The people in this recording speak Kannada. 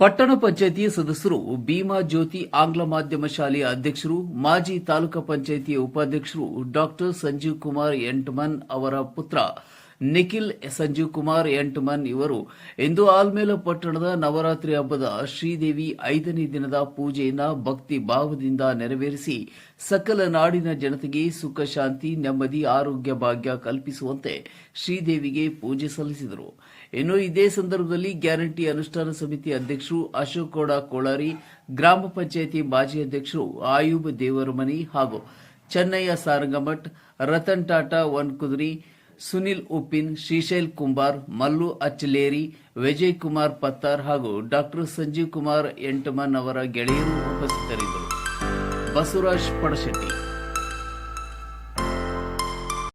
ಪಟ್ಟಣ ಪಂಚಾಯಿತಿ ಸದಸ್ಯರು ಭೀಮಾ ಜ್ಯೋತಿ ಆಂಗ್ಲ ಮಾಧ್ಯಮ ಶಾಲೆಯ ಅಧ್ಯಕ್ಷರು, ಮಾಜಿ ತಾಲೂಕಾ ಪಂಚಾಯಿತಿಯ ಉಪಾಧ್ಯಕ್ಷರು ಡಾಕ್ಟರ್ ಸಂಜೀವ್ ಕುಮಾರ್ ಎಂಟಮನ್ ಅವರ ಪುತ್ರ ನಿಖಿಲ್ ಸಂಜೀವ್ ಕುಮಾರ್ ಎಂಟಮನ್ ಇವರು. ಇಂದು ಆಲ್ಮೇಲ ಪಟ್ಟಣದ ನವರಾತ್ರಿ ಹಬ್ಬದ ಶ್ರೀದೇವಿ ಐದನೇ ದಿನದ ಪೂಜೆಯನ್ನ ಭಕ್ತಿ ಭಾವದಿಂದ ನೆರವೇರಿಸಿ, ಸಕಲ ನಾಡಿನ ಜನತೆಗೆ ಸುಖ, ಶಾಂತಿ, ನೆಮ್ಮದಿ, ಆರೋಗ್ಯ, ಭಾಗ್ಯ ಕಲ್ಪಿಸುವಂತೆ ಶ್ರೀದೇವಿಗೆ ಪೂಜೆ ಸಲ್ಲಿಸಿದರು. ಇನ್ನು ಇದೇ ಸಂದರ್ಭದಲ್ಲಿ ಗ್ಯಾರಂಟಿ ಅನುಷ್ಠಾನ ಸಮಿತಿ ಅಧ್ಯಕ್ಷರು ಅಶೋಕ್ ಗೌಡ ಕೋಳಾರಿ, ಗ್ರಾಮ ಪಂಚಾಯಿತಿ ಮಾಜಿ ಅಧ್ಯಕ್ಷರು ಆಯೂಬ್ ದೇವರಮನಿ ಹಾಗೂ ಚೆನ್ನಯ್ಯ ಸಾರಂಗಮಠ್, ರತನ್ ಟಾಟಾ, ವನ್ಕುದ್ರಿ ಸುನಿಲ್ ಉಪ್ಪಿನ್, ಶ್ರೀಶೈಲ್ ಕುಂಬಾರ್, ಮಲ್ಲು ಅಚ್ಚಲೇರಿ, ವಿಜಯ್ ಕುಮಾರ್ ಪತ್ತಾರ್ ಹಾಗೂ ಡಾಕ್ಟರ್ ಸಂಜೀವ್ ಕುಮಾರ್ ಎಂಟಮನ್ ಅವರ ಗೆಳೆಯರು ಉಪಸ್ಥಿತರಿದ್ದರು. ಬಸವರಾಜ್ ಪಡಶೆಟ್ಟಿ